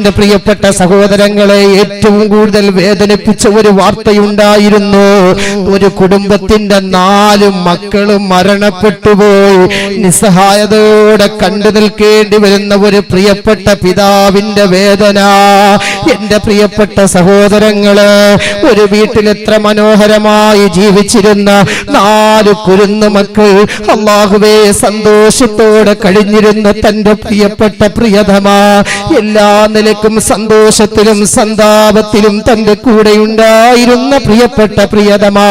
എന്റെ പ്രിയപ്പെട്ട സഹോദരങ്ങളെ ഏറ്റവും കൂടുതൽ വേദനിപ്പിച്ച ഒരു വാർത്തയുണ്ടായിരുന്നു. ഒരു കുടുംബത്തിന്റെ നാല് മക്കളും മരണപ്പെട്ടുപോയി നിസ്സഹായതയോടെ കണ്ടു നിൽക്കേണ്ടി വരുന്ന ഒരു പ്രിയപ്പെട്ട പിതാവിന്റെ വേദന. എന്റെ പ്രിയപ്പെട്ട സഹോദരങ്ങൾ ഒരു വീട്ടിൽ എത്ര മനോഹരമായി ജീവിച്ചിരുന്ന നാല് കുരുന്നു മക്കൾ അള്ളാഹുവേ സന്തോഷത്തോടെ കഴിഞ്ഞിരുന്ന തന്റെ പ്രിയപ്പെട്ട പ്രിയതമ. എല്ലാ നിലക്കും സന്തോഷത്തിലും സന്താപത്തിലും തന്റെ കൂടെയുണ്ടായിരുന്ന പ്രിയപ്പെട്ട പ്രിയതമാ.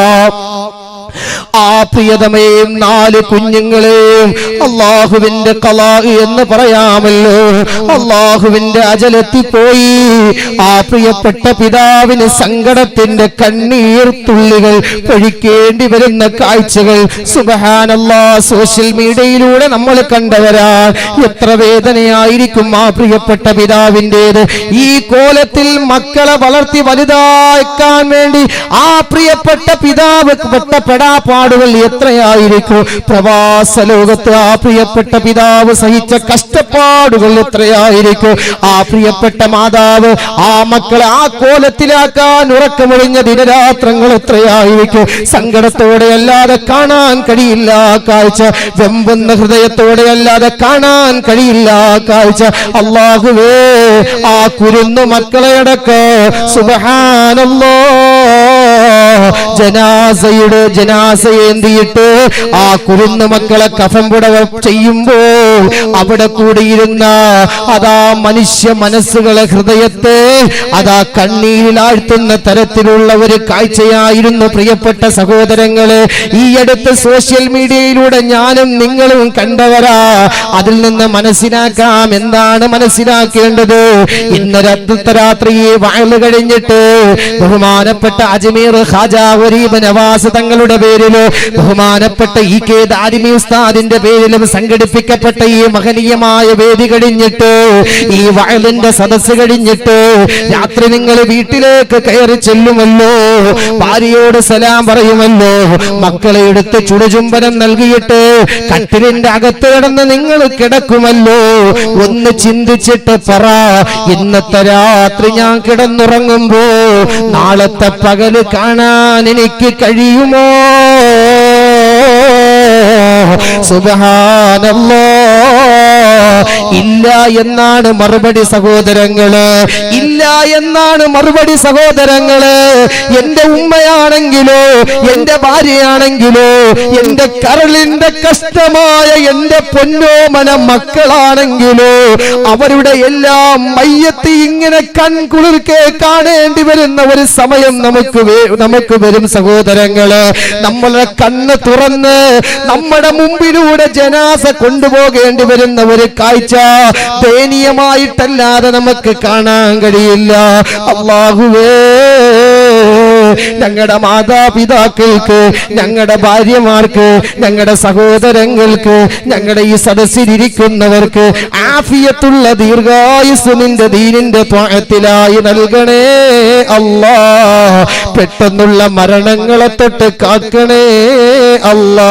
ആ പ്രിയതമയും നാല് കുഞ്ഞുങ്ങളെയും അള്ളാഹുവിന്റെ കലാ എന്ന് പറയാമല്ലോ. അള്ളാഹുവിന്റെ അജലെത്തിപ്പോയി ആ പ്രിയപ്പെട്ട പിതാവിന് സങ്കടത്തിന്റെ കണ്ണീർ തുള്ളികൾ പൊഴിക്കേണ്ടി വരുന്ന കാഴ്ചകൾ സുബഹാനല്ലാ സോഷ്യൽ മീഡിയയിലൂടെ നമ്മൾ കണ്ടവരാ എത്ര വേദനയായിരിക്കും ആ പ്രിയപ്പെട്ട പിതാവിന്റെത്. ഈ കോലത്തിൽ മക്കളെ വളർത്തി വലുതാക്കാൻ വേണ്ടി ആ പ്രിയപ്പെട്ട പിതാവ് പെട്ട പാടുകൾ എത്രയായിരിക്കും? പ്രവാസ ലോകത്ത് ആ പ്രിയപ്പെട്ട പിതാവ് സഹിച്ച കഷ്ടപ്പാടുകൾ എത്രയായിരിക്കും? ആ പ്രിയപ്പെട്ട മാതാവ് ആ മക്കളെ ആ കോലത്തിലാക്കാൻ ഉറക്കമൊഴിഞ്ഞ ദിനരാത്രങ്ങൾ എത്രയായിരിക്കും? സങ്കടത്തോടെ അല്ലാതെ കാണാൻ കഴിയില്ല കാഴ്ച. വെമ്പുന്ന ഹൃദയത്തോടെ അല്ലാതെ കാണാൻ കഴിയില്ല കാഴ്ച. അള്ളാഹുവേ ആ കുരുന്നു മക്കളെ സുബഹാനല്ലോ. ജനാസയുടെ ജനാസ ആ കുരുന്നു മക്കളെ കഫം പുടവ ചെയ്യുമ്പോൾ അവിടെ കൂടിയിരുന്ന അതാ മനുഷ്യ മനസ്സുകളെ ഹൃദയത്തെ അതാ കണ്ണീരിൽ ആഴ്ത്തുന്ന തരത്തിലുള്ള ഒരു കാഴ്ചയായിരുന്നു പ്രിയപ്പെട്ട സഹോദരങ്ങളെ. ഈ അടുത്ത് സോഷ്യൽ മീഡിയയിലൂടെ ഞാനും നിങ്ങളും കണ്ടവരാ. അതിൽ നിന്ന് മനസ്സിലാക്കാം എന്താണ് മനസ്സിലാക്കേണ്ടത്. ഇന്ന് രാത്രി രാത്രി കഴിഞ്ഞിട്ട് ബഹുമാനപ്പെട്ട അജ്മീർ ഗരീബ് നവാസ് തങ്ങളുടെ പേരിൽ ബഹുമാനപ്പെട്ട ഇ കെ ദാരിമി ഉസ്താദിന്റെ പേരിലും സംഘടിപ്പിക്കപ്പെട്ട ഈ മഹനീയമായ വേദി കഴിഞ്ഞിട്ട് ഈ വയലിന്റെ സദസ് കഴിഞ്ഞിട്ട് രാത്രി നിങ്ങൾ വീട്ടിലേക്ക് കയറി ചെല്ലുമല്ലോ ഭാര്യയോട് സലാം പറയുമല്ലോ മക്കളെ എടുത്ത് ചുടുചുംബനം നൽകിയിട്ട് കട്ടിലിന്റെ അകത്ത് കിടന്ന് നിങ്ങൾ കിടക്കുമല്ലോ. ഒന്ന് ചിന്തിച്ചിട്ട് പറ ഇന്നത്തെ രാത്രി ഞാൻ കിടന്നുറങ്ങുമ്പോ നാളത്തെ പകൽ കാണാൻ എനിക്ക് കഴിയുമോ? സുബഹാനല്ലോ. ഇല്ല എന്നാണ് മറുപടി സഹോദരങ്ങൾ. ഇല്ല എന്നാണ് മറുപടി സഹോദരങ്ങൾ. എന്റെ ഉമ്മയാണെങ്കിലോ എന്റെ ഭാര്യയാണെങ്കിലോ എന്റെ കരളിന്റെ കഷ്ടമായ എന്റെ പൊന്നോമന മക്കളാണെങ്കിലോ അവരുടെ എല്ലാം മയ്യത്ത് ഇങ്ങനെ കൺകുളിർക്കെ കാണേണ്ടി വരുന്ന ഒരു സമയം നമുക്ക് നമുക്ക് വരും സഹോദരങ്ങൾ. നമ്മളെ കണ്ണ് തുറന്ന് നമ്മുടെ മുമ്പിലൂടെ ജനാസ കൊണ്ടുപോകേണ്ടി വരുന്ന ഒരു കാഴ്ച ദയനീയമായിട്ടല്ലാതെ നമുക്ക് കാണാൻ കഴിയില്ല. അള്ളാഹുവേ ഞങ്ങളുടെ മാതാപിതാക്കൾക്ക് ഞങ്ങളുടെ ഭാര്യമാർക്ക് ഞങ്ങളുടെ സഹോദരങ്ങൾക്ക് ഞങ്ങളുടെ ഈ സദസ്സിലിരിക്കുന്നവർക്ക് ആഫിയത്തുള്ള ദീർഘായുസ് നിന്റെ ദീനിന്റെ ത്വാഴത്തിലായി നൽകണേ അല്ലാ പെട്ടെന്നുള്ള മരണങ്ങളെ തൊട്ട് കാക്കണേ അല്ലാ